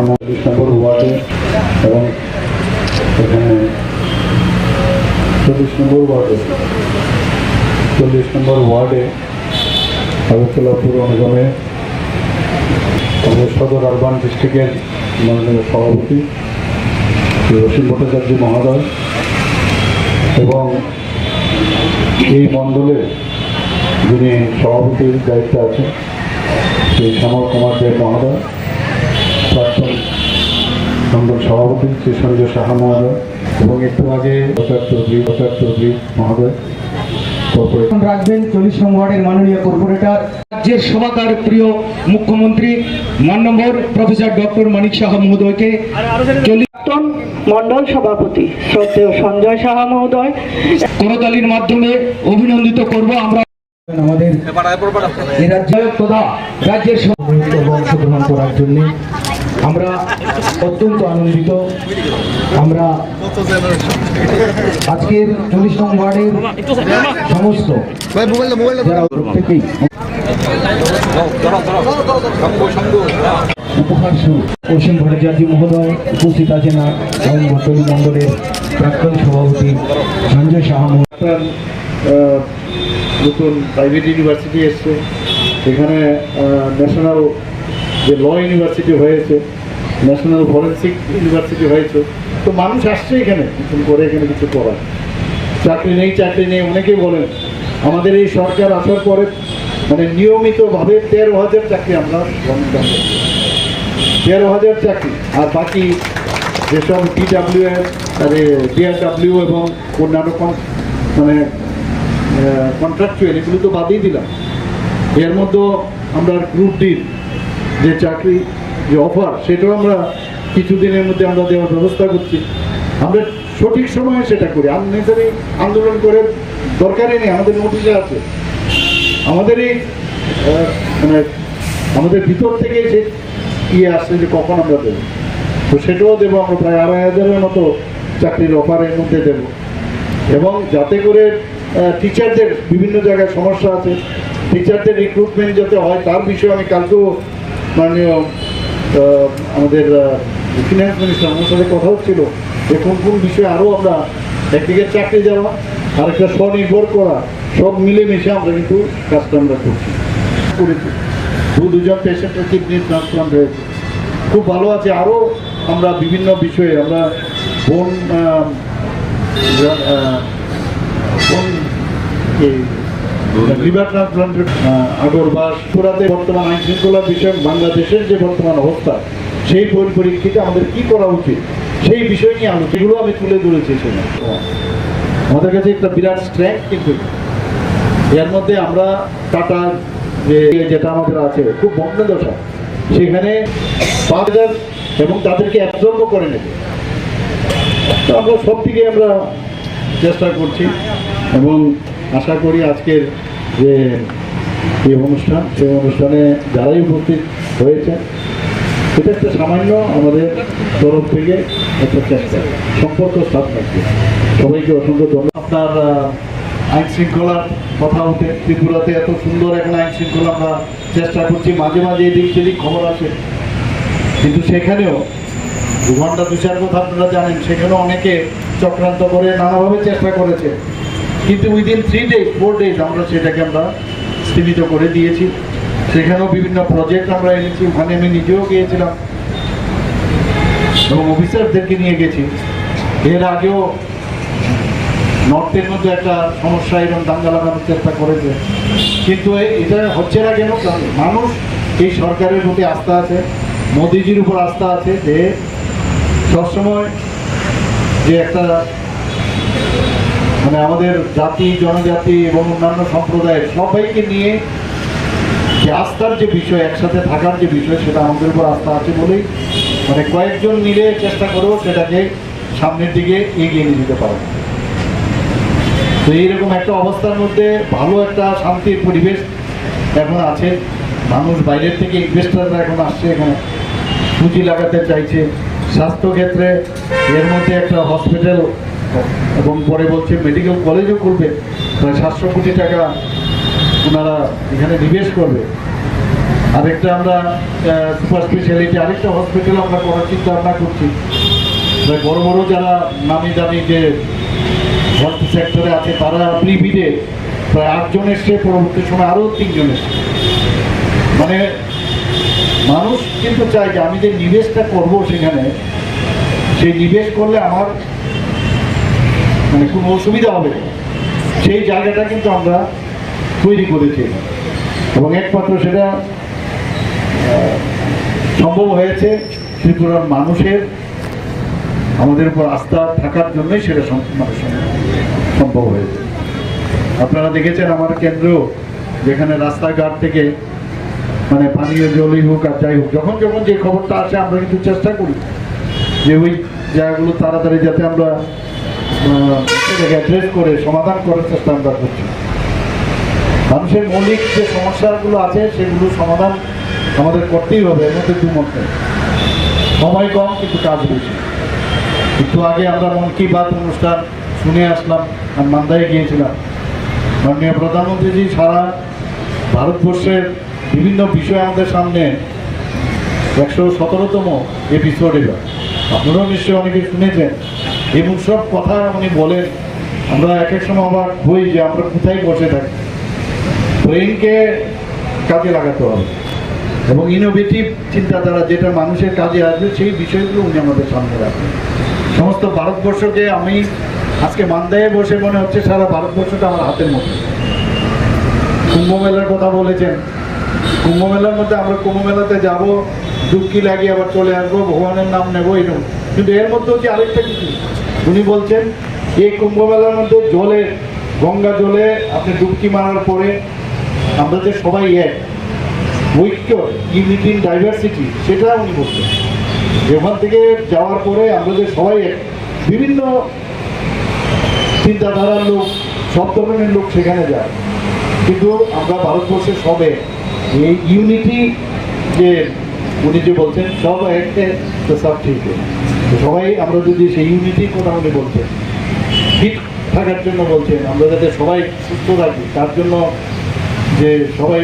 শাহামল্লিশ নম্বর ওয়ার্ডে এবং এখানে চল্লিশ নম্বর ওয়ার্ডে, চল্লিশ নম্বর ওয়ার্ডে আগরতলা পুর নিগমে আমাদের সদর আরবান ডিস্ট্রিক্টের মাননীয় সভাপতি শ্রী অসীম ভট্টাচার্য মহোদয় এবং এই মণ্ডলের যিনি সভাপতির দায়িত্বে আছেন, শ্রী শ্যামল কুমার দেব মহোদয়। প্রাক্তন সভাপতি শ্রী সঞ্জয় সাহা মহোদয় এবং একটু আগে প্রচার চৌধুরী প্রচার চৌধুরী মহোদয় রাখবেন চল্লিশ নং ওয়ার্ডের মাননীয় কর্পোরেটর রাজ্যের সভাকার প্রিয় মুখ্যমন্ত্রী প্রফেসর ডক্টর মানিক সাহা মহোদয়কে প্রাক্তন মন্ডল সভাপতি শ্রদ্ধেয় সঞ্জয় সাহা মহোদয়। করতালির মাধ্যমে অভিনন্দিত করব আমরা। আমাদের রাজ্যের অংশগ্রহণ করার জন্য আমরা অত্যন্ত আনন্দিত। আমরা আজকের চল্লিশ নং ওয়ার্ডের সমস্ত উপহার স্বরূপ অসীম ভট্টাচার্য মহোদয় উপস্থিত আছেন এবং বটলি মণ্ডলের প্রাক্তন সভাপতি সঞ্জয় সাহা মহোদয়। নতুন প্রাইভেট ইউনিভার্সিটি এসছে। এখানে ন্যাশনাল যে ল ইউনিভার্সিটি হয়েছে ন্যাশনাল ফরেন্সিক ইউনিভার্সিটি হয়েছে, তো মানুষ আসছে এখানে, নতুন করে এখানে কিছু করার। চাকরি নেই চাকরি নেই, অনেকেই বলেন, আমাদের এই সরকার আসার পরে মানে নিয়মিতভাবে তেরো হাজার চাকরি আমরা তেরো হাজার চাকরি, আর বাকি যেসব ডিডাব্লিউ এর ডিআরডাব্লিউ এবং অন্যান্য মানে কন্ট্রাকচুয়াল এগুলো তো বাদই দিলাম। এর মধ্যেও আমরা গ্রুপ ডির যে চাকরি, যে অফার সেটাও আমরা কিছুদিনের মধ্যে আমরা দেওয়ার ব্যবস্থা করছি। আমরা সঠিক সময়ে সেটা করি। আননেসারি আন্দোলন করে দরকারই নেই, আমাদের নোটিশে আছে। আমাদের এই মানে আমাদের ভিতর থেকে যে ইয়ে আসছে যে কখন আমরা দেবো, তো সেটাও দেবো, আমরা প্রায় আড়াই হাজারের মতো চাকরির অফারের মধ্যে দেবো। এবং যাতে করে টিচারদের বিভিন্ন জায়গায় সমস্যা আছে টিচারদের রিক্রুটমেন্ট যাতে হয়, তার বিষয়ে আমি কালকেও মাননীয় আমাদের ফিনান্স মিনিস্টার আমার সাথে কথা হচ্ছিল। যে কোন কোন বিষয়ে আরও আমরা একদিকে চাকরি যাওয়া, আরেকটা স্বনির্ভর করা, সব মিলেমিশে আমরা কিন্তু কাজটা আমরা করছি। করেছি। দু দুজন পেশেন্টের কিডনি ট্রান্সপ্লান্ট হয়েছে। খুব ভালো আছে। আরও আমরা বিভিন্ন বিষয়ে আমরা বোন কোন আগরবাস পুরাতে বর্তমান আইন শৃঙ্খলা বাংলাদেশের যে বর্তমান অবস্থা, সেই পরিপ্রেক্ষিতে আমাদের কি করা উচিত? সেই বিষয় আলোচনা, এগুলো আমি তুলে ধরেছি সেখানে আমাদের কাছে একটা বিরাট স্ট্রেংথ কিন্তু। এর মধ্যে আমরা টাটা যে, যেটা আমাদের আছে, খুব দশা। সেখানে এবং তাদেরকে অ্যাবজর্ব করে নেবে। তো আমরা সব দিকে আমরা চেষ্টা করছি। এবং আশা করি আজকের যে এই অনুষ্ঠান, সেই অনুষ্ঠানে যারাই উপস্থিত হয়েছে এটা একটা সামান্য আমাদের তরফ থেকে একটা চেষ্টা, সম্পর্ক স্থাপন সবাইকে অসংখ্য ধন্যবাদ। আপনার আইন শৃঙ্খলার কথা উঠে ত্রিপুরাতে এত সুন্দর এখন আইন শৃঙ্খলা আমরা চেষ্টা করছি, মাঝে মাঝে এদিক সেদিক খবর আসে। কিন্তু সেখানেও দু ঘণ্টা দু চার কথা আপনারা জানেন, সেখানেও অনেকে চক্রান্ত করে নানাভাবে চেষ্টা করেছে। কিন্তু within three days four days আমরা সেটাকে আমরা স্থিমিত করে দিয়েছি। সেখানেও বিভিন্ন প্রজেক্ট আমরা এনেছি। ওখানে আমি নিজেও গিয়েছিলাম। এবং অফিসারদেরকে নিয়ে গেছি। এর আগেও নর্থের মধ্যে একটা সমস্যা এরকম দাঙ্গা লাগানোর চেষ্টা করেছে। কিন্তু এটা হচ্ছে না কেন? মানুষ এই সরকারের প্রতি আস্থা আছে। মোদিজির উপর আস্থা আছে যে সবসময় যে একটা মানে আমাদের জাতি, জনজাতি এবং অন্যান্য সম্প্রদায়ের সবাইকে নিয়ে যে আস্থার যে বিষয়, একসাথে থাকার যে বিষয়, সেটা আমাদের উপর আস্থা আছে বলেই মানে কয়েকজন মিলে চেষ্টা করেও সেটাকে সামনের দিকে এগিয়ে নিয়ে যেতে পারে। তো এইরকম একটা অবস্থার মধ্যে ভালো একটা শান্তির পরিবেশ এখন আছে। মানুষ বাইরের থেকে ইনভেস্টাররা এখন আসছে এখানে। পুঁজি লাগাতে চাইছে। স্বাস্থ্যক্ষেত্রে এর মধ্যে একটা হসপিটাল এবং পরে বলছে মেডিকেল কলেজও করবে। প্রায় সাতশো কোটি টাকা ওনারা এখানে নিবেশ করবে। আরেকটা আমরা সুপার স্পেশালিটি আরেকটা হসপিটাল আমরা করার চিন্তা ভাবনা করছি। বড় বড় যারা নামি দামি যে হেলথ সেক্টরে আছে, তারা প্রিভিডে প্রায় আটজন এসছে, পরবর্তী সময় আরও তিনজন এসছে। মানে মানুষ কিন্তু চায় যে আমি যে নিবেশটা করব সেখানে, সেই নিবেশ করলে আমার মানে কোনো অসুবিধা হবে। সেই জায়গাটা কিন্তু আমরা তৈরি করেছি এবং একমাত্র সেটা সম্ভব হয়েছে ত্রিপুরার মানুষের, আমাদের উপর আস্থা থাকার জন্যই সেটা মানে সম্ভব হয়েছে আপনারা দেখেছেন আমার কেন্দ্র, যেখানে রাস্তাঘাট থেকে মানে পানীয় জলই হোক আর যাই হোক, যখন যখন যে খবরটা আসে আমরা কিন্তু চেষ্টা করি যে ওই জায়গাগুলো তাড়াতাড়ি যাতে আমরা অ্যাড্রেস করে, সমাধান করার চেষ্টা আমরা করছি। মানুষের মৌলিক যে সমস্যাগুলো আছে, সেগুলো সমাধান আমাদের করতেই হবে, এর মধ্যে দুমত সময় কম, কিন্তু কাজ বেশি। একটু আগে আমরা মন কি বাত অনুষ্ঠান শুনে আসলাম, আর মান্দায় গিয়েছিলাম। মাননীয় প্রধানমন্ত্রীজি, সারা ভারতবর্ষের বিভিন্ন বিষয় আমাদের সামনে একশো সতেরোতম এপিসোড এবার আপনারাও নিশ্চয়ই অনেকে শুনেছেন। এমন সব কথা উনি বলেন। আমরা এক এক সময় আবার হই যে আমরা কোথায় বসে থাকি। ব্রেনকে কাজে লাগাতে হবে। এবং ইনোভেটিভ চিন্তাধারা যেটা মানুষের কাজে আসবে, সেই বিষয়গুলো উনি আমাদের সামনে রাখবেন। সমস্ত ভারতবর্ষকে আমি আজকে মান্দায় বসে মনে হচ্ছে সারা ভারতবর্ষটা আমার হাতের মধ্যে। কুম্ভ মেলার কথা বলেছেন। কুম্ভ মেলার মধ্যে আমরা কুম্ভ মেলাতে যাব ডুবকি লাগিয়ে আবার চলে আসব, ভগবানের নাম নেব, এরকম। কিন্তু এর মধ্যে হচ্ছে আরেকটা কিছু। উনি বলছেন, এই কুম্ভ মেলার মধ্যে জলে, গঙ্গা জলে আপনি ডুবকি মারার পরে আমরা যে সবাই এক, ঐক্য ইউনিটি ডাইভার্সিটি, সেটা উনি বলছেন। ওখান থেকে যাওয়ার পরে আমরা যে সবাই এক, বিভিন্ন চিন্তাধারার লোক, সব ধরনের লোক সেখানে যায়। কিন্তু আমরা ভারতবর্ষে সবে এই ইউনিটি যে উনি যে বলছেন, সব এক তো সব ঠিক সবাই আমরা যদি সেই ইউনিটির কথা উনি বলছেন ঠিক থাকার জন্য বলছেন, আমরা যাতে সবাই সুস্থ থাকি, তার জন্য যে সবাই